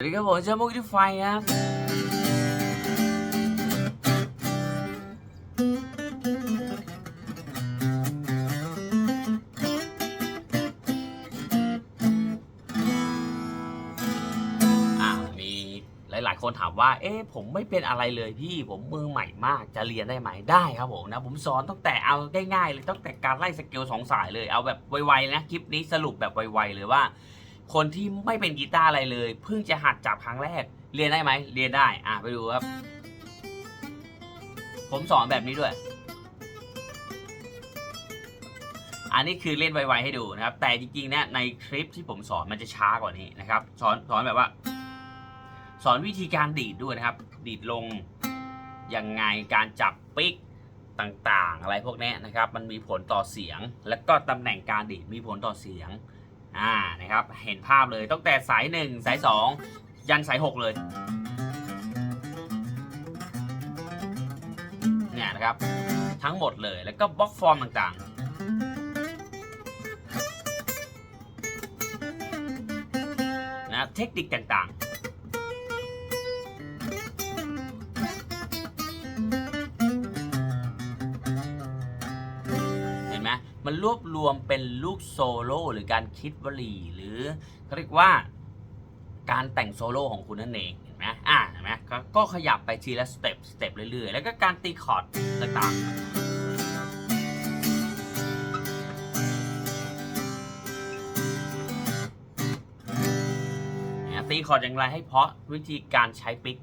สวัสดีครับผมเจ้ามุกที่ไฟครับอ่ามีหลายๆคนถามว่า เอ๊ะผมไม่เป็นอะไรเลยพี่ ผมมือใหม่มาก จะเรียนได้ไหม ได้ครับผมนะ ผมสอนตั้งแต่เอาง่ายๆเลย ตั้งแต่การไล่สเกลสองสายเลย เอาแบบไวๆนะ คลิปนี้สรุปแบบไวๆเลยว่า คนที่ไม่เป็นกีตาร์อะไรเลย เพิ่งจะหัดจับครั้งแรก เรียนได้ไหมเรียนได้ อะไปดูครับ ผมสอนแบบนี้ด้วย อันนี้คือเล่นไวๆให้ดูนะครับ แต่จริงๆเนี่ยในคลิปที่ผมสอนมันจะช้ากว่านี้นะครับ สอนสอนแบบว่า สอนวิธีการดีดด้วยนะครับ ดีดลงยังไงการจับปิกต่างๆ อะไรพวกนี้นะครับ มันมีผลต่อเสียง แล้วก็ตำแหน่งการดีดมีผลต่อเสียง อ่านะครับเห็นภาพเลยตั้งแต่สาย 1 สาย 2 ยันสาย 6 เลยเนี่ยนะครับทั้งหมดเลยแล้วก็บล็อกฟอร์มต่างๆนะเทคนิคต่างๆ มันรวบรวมเป็นลูกโซโล่หรือการคิดวลีหรือเขาเรียกว่าการแต่งโซโล่ของคุณนั่นเองเห็นไหมอ่าเห็นไหมก็ขยับไปทีละสเต็ปสเต็ปเรื่อยๆ แล้วก็การตีคอร์ดต่างๆตีคอร์ดอย่างไรให้เพาะวิธีการใช้ปิก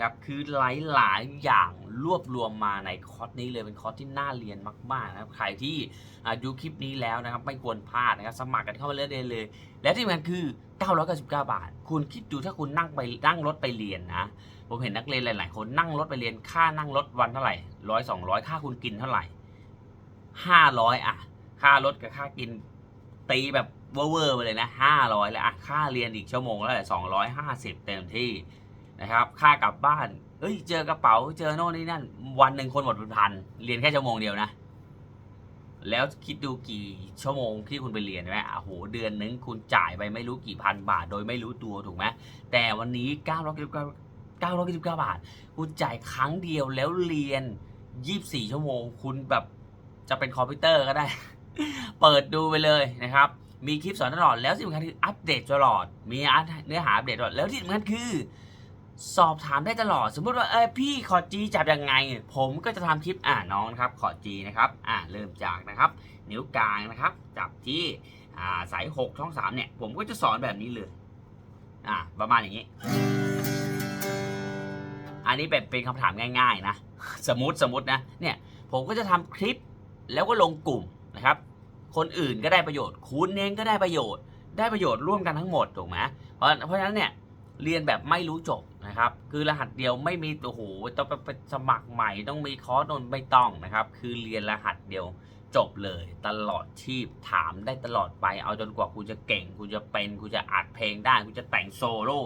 ครับคือหลายๆอย่างรวบรวมมาในคอร์สนี้เลยเป็นคอร์สที่น่าเรียนมากๆนะครับใครที่ดูคลิปนี้แล้วนะครับไม่ควรพลาดนะครับสมัครกันเข้ามาเรื่อยๆเลย และที่สำคัญคือ 999 บาท คุณคิดดูถ้าคุณนั่งไปนั่งรถไปเรียนนะผมเห็นนักเรียนหลาย ๆ คนนั่งรถไปเรียนค่านั่งรถวันเท่าไหร่ร้อยสองร้อยค่าคุณกินเท่าไหร่ห้าร้อยอะ ค่ารถกับค่ากินตีแบบเวอร์ๆไปเลยนะห้าร้อยแล้วอะค่าเรียนอีกชั่วโมงแล้วสองร้อยห้าสิบเต็มที่ นะครับ ค่ากลับบ้าน เอ้ย เจอกระเป๋า เจอโน่นนี่นั่น วันหนึ่งคนหมดเป็นพัน เรียนแค่ชั่วโมงเดียวนะ แล้วคิดดูกี่ชั่วโมงที่คุณไปเรียนใช่ไหมอะโห เดือนนึงคุณจ่ายไปไม่รู้กี่พันบาท โดยไม่รู้ตัวถูกไหม แต่วันนี้999 9 9บาท คุณจ่ายครั้งเดียวแล้วเรียน 24 ชั่วโมง คุณแบบจะเป็นคอมพิวเตอร์ก็ได้ เปิดดูไปเลยนะครับมีคลิปสอนตลอดแล้วที่งสำคัญคืออัปเดตตลอด มีเนื้อหาอัปเดตตลอด แล้วที่สำคัญคือ สอบถามได้ตลอด สมมติว่าเออพี่ขอจีจับยังไง ผมก็จะทำคลิปอ่าน้องนะครับขอจีนะครับอ่าเริ่มจากนะครับ นิ้วกลางนะครับ จับที่อ่าสาย6ช่อง3เนี่ย ผมก็จะสอนแบบนี้เลยอ่าประมาณอย่างนี้ อันนี้เป็นเป็นคำถามง่าย ๆ นะ สมมติสมมตินะเนี่ยผมก็จะทำคลิปแล้วก็ลงกลุ่มนะครับ คนอื่นก็ได้ประโยชน์ คุณเองก็ได้ประโยชน์ ได้ประโยชน์ร่วมกันทั้งหมดถูกไหมเพราะเพราะฉะนั้นเนี่ย เรียนแบบไม่รู้จบนะครับ คือรหัสเดียวไม่มีโอ้โหต้องไปสมัครใหม่ต้องมีคอร์สนนไม่ต้องนะครับ คือเรียนรหัสเดียวจบเลยตลอดชีพถามได้ตลอดไปเอาจนกว่าคุณจะเก่ง คุณจะเป็น คุณจะอัดเพลงได้ คุณจะแต่งโซโล่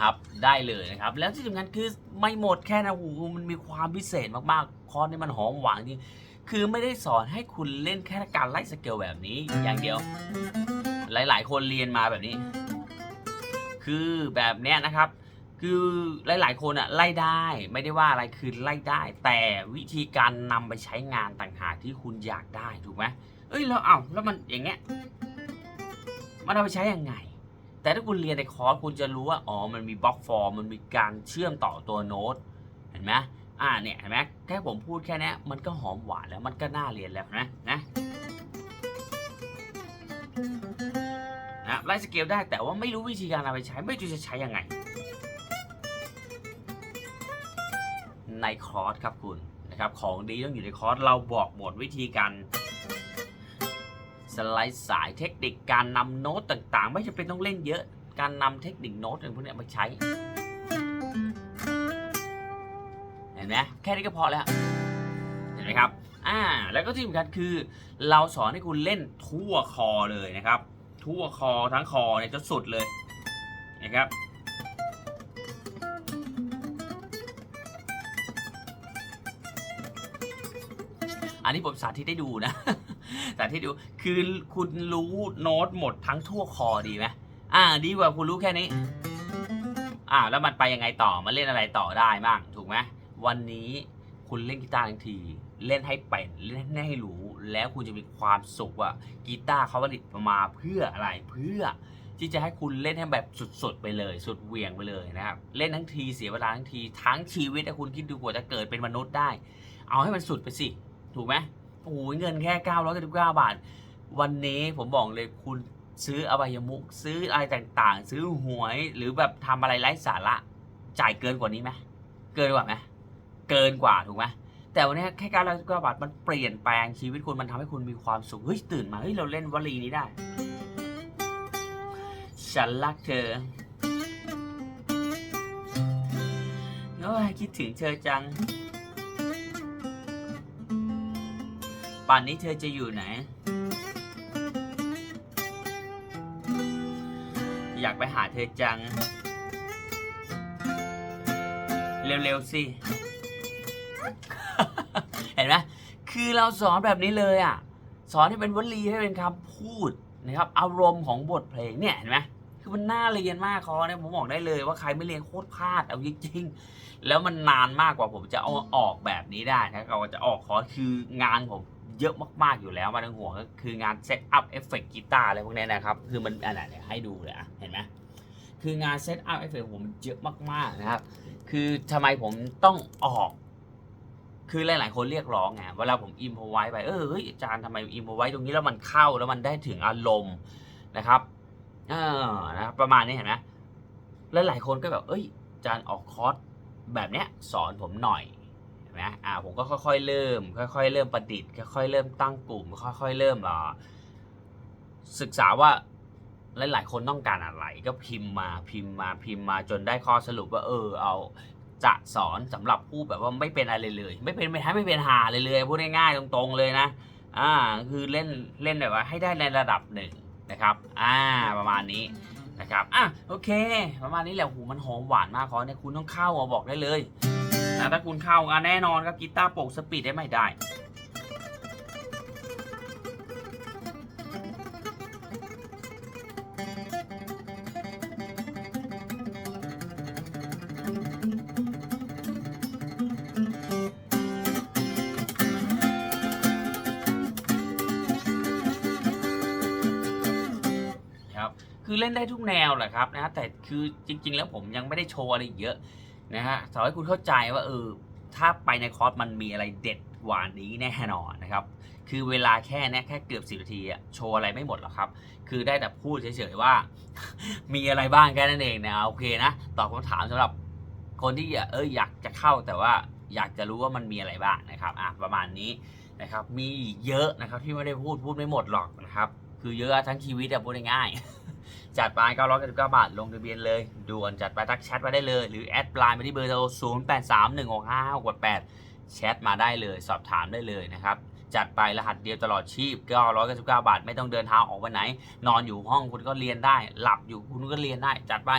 นะครับได้เลยนะครับ แล้วที่สำคัญคือไม่หมดแค่นะโอ้โหมันมีความพิเศษมากๆคอร์สนี่มันหอมหวานจริงคือไม่ได้สอนให้คุณเล่นแค่การไล่สเกลแบบนี้อย่างเดียว หลายๆ คนเรียนมาแบบนี้ คือแบบเนี้ยนะครับ คือหลายๆ คนอะไล่ได้ไม่ได้ว่าอะไรคือไล่ได้ แต่วิธีการนำไปใช้งานต่างหากที่คุณอยากได้ถูกไหมเอ้ยแล้วเอ้าแล้วมันอย่างเงี้ยมันเอาไปใช้ยังไง แต่ถ้าคุณเรียนในคอร์สคุณจะรู้ว่าอ๋อมันมีบล็อกฟอร์มมันมีการเชื่อมต่อตัวโน้ตเห็นไหมอ่าเนี่ยเห็นไหมแค่ผมพูดแค่นี้มันก็หอมหวานแล้วมันก็น่าเรียนแล้วนะนะนะไล่สเกลได้แต่ว่าไม่รู้วิธีการเอาไปใช้ไม่รู้จะใช้ยังไง ในคอร์สครับคุณนะครับของดีต้องอยู่ในคอร์สเราบอกหมดวิธีการ สไลด์สายเทคนิคการนำโน้ตต่างๆ ไม่จำเป็นต้องเล่นเยอะ การนำเทคนิคโน้ตอะไรพวกนี้มาใช้ เห็นไหมแค่นี้ก็พอแล้ว เห็นไหมครับ อ่า แล้วก็ที่สำคัญคือ เราสอนให้คุณเล่นทั่วคอเลยนะครับ ทั่วคอทั้งคอเนี่ยจะสุดเลยนะครับ นนี้ผมสาธิตให้ดูนะ สาธิตดู คือคุณรู้โน้ตหมดทั้งทั่วคอดีไหมอ่า ดีกว่าคุณรู้แค่นี้ อ่า แล้วมันไปยังไงต่อมาเล่นอะไรต่อได้บ้างถูกไหมวันนี้คุณเล่นกีตาร์ทั้งที เล่นให้เป็น เล่นให้รู้ แล้วคุณจะมีความสุขว่ากีตาร์เขาผลิตมาเพื่ออะไร เพื่อที่จะให้คุณเล่นให้แบบสุดๆไปเลย สุดเหวียงไปเลยนะครับ เล่นทั้งทีเสียเวลาทั้งที ทั้งชีวิตถ้าคุณคิดดูกว่าจะเกิดเป็นมนุษย์ได้ เอาให้มันสุดไปสิ ถูกไหมโอ้โหเงินแค่999บาท วันนี้ผมบอกเลยคุณซื้ออบายมุกซื้ออะไรต่างๆ ซื้อหวยหรือแบบทำอะไรไร้สาระจ่ายเกินกว่านี้ไหมเกินกว่าไหมเกินกว่าถูกไหมแต่วันนี้แค่999บาทมันเปลี่ยนแปลงชีวิตคุณมันทำให้คุณมีความสุขเฮ้ยตื่นมาเฮ้ยเราเล่นวลีนี้ได้ ฉันรักเธอโอ้ยคิดถึงเธอจัง ป่านนี้เธอจะอยู่ไหน อยากไปหาเธอจัง เร็วๆสิ เห็นไหมคือเราสอนแบบนี้เลยอะ สอนให้เป็นวลีให้เป็นคำพูดนะครับ อารมณ์ของบทเพลงเนี่ยเห็นไหมคือมันน่าเรียนมากคอเนี่ยผมบอกได้เลยว่าใครไม่เรียนโคตรพลาดเอาจริงๆแล้วมันนานมากกว่าผมจะเอาออกแบบนี้ได้นะเราจะออกคอคืองานผม เยอะมากๆอยู่แล้วมาต้องห่วงก็คืองานเซตอัพเอฟเฟกต์กีตาร์อะไรพวกนี้นะครับ คือมันอันไหนให้ดูเลยอะเห็นไหมคืองานเซตอัพเอฟเฟกต์ผมเยอะมากๆนะครับ คือทำไมผมต้องออก คือหลายๆคนเรียกร้องไงเวลาผมอิมพอไว้ไปเออเฮ้ยอาจารย์ทำไมอิมพอไว้ตรงนี้แล้วมันเข้าแล้วมันได้ถึงอารมณ์นะครับเออนะครับประมาณนี้เห็นไหมแล้วหลายคนก็แบบเอ้ยอาจารย์ออกคอร์สแบบเนี้ยสอนผมหน่อย ห็นไหมอ่าผมก็ค่อยๆเริ่ม ค่อยๆเริ่มประดิษฐ์ค่อยๆเริ่มตั้งกลุ่ม ค่อยๆเริ่มอ่าศึกษาว่าหลายๆคนต้องการอะไรก็พิมพ์มาพิมพ์มาพิมพ์มาจนได้ข้อสรุปว่าเออเอาจะสอนสำหรับผู้แบบว่าไม่เป็นอะไรเลย ไม่เป็นไม่ให้ไม่เป็นหาเลยเลยพูดง่ายๆตรงๆเลยนะอ่าคือเล่นเล่นแบบว่าให้ได้ในระดับหนึ่งนะครับอ่าประมาณนี้นะครับอะโอเค ประมาณนี้แหละหูมันหอมหวานมากขอเนี่ยคุณต้องเข้ามาบอกได้เลย นะถ้าคุณเข้าอะแน่นอนครับกีตาร์โปร่งสปีดได้ไม่ได้ครับคือเล่นได้ทุกแนวแหละครับนะฮะแต่คือจริง ๆ แล้วผมยังไม่ได้โชว์อะไรอีกเยอะ นะฮะสอนให้คุณเข้าใจว่าเออถ้าไปในคอร์สมันมีอะไรเด็ดกว่านี้แน่นอนนะครับ คือเวลาแค่เนี้ยแค่เกือบสิบนาทีอะโชว์อะไรไม่หมดหรอกครับ คือได้แต่พูดเฉยๆว่า มีอะไรบ้างแค่นั้นเองนะโอเคนะตอบคำถามสำหรับคนที่เอออยากจะเข้าแต่ว่าอยากจะรู้ว่ามันมีอะไรบ้างนะครับอะประมาณนี้นะครับ มีเยอะนะครับที่ไม่ได้พูดพูดไม่หมดหรอกนะครับ คือเยอะทั้งชีวิตอะพูดง่ายๆ จัดไป999 บาท ลงทะเบียนเลย ด่วนจัดไปทักแชทมาได้เลย หรือแอดไลน์มาที่เบอร์โทร0 8 3 1 6 5 6 8แชทมาได้เลย สอบถามได้เลยนะครับ จัดไปรหัสเดียวตลอดชีพ 999 บาท ไม่ต้องเดินทางออกไปไหน นอนอยู่ห้องคุณก็เรียนได้ หลับอยู่คุณก็เรียนได้ จัดไป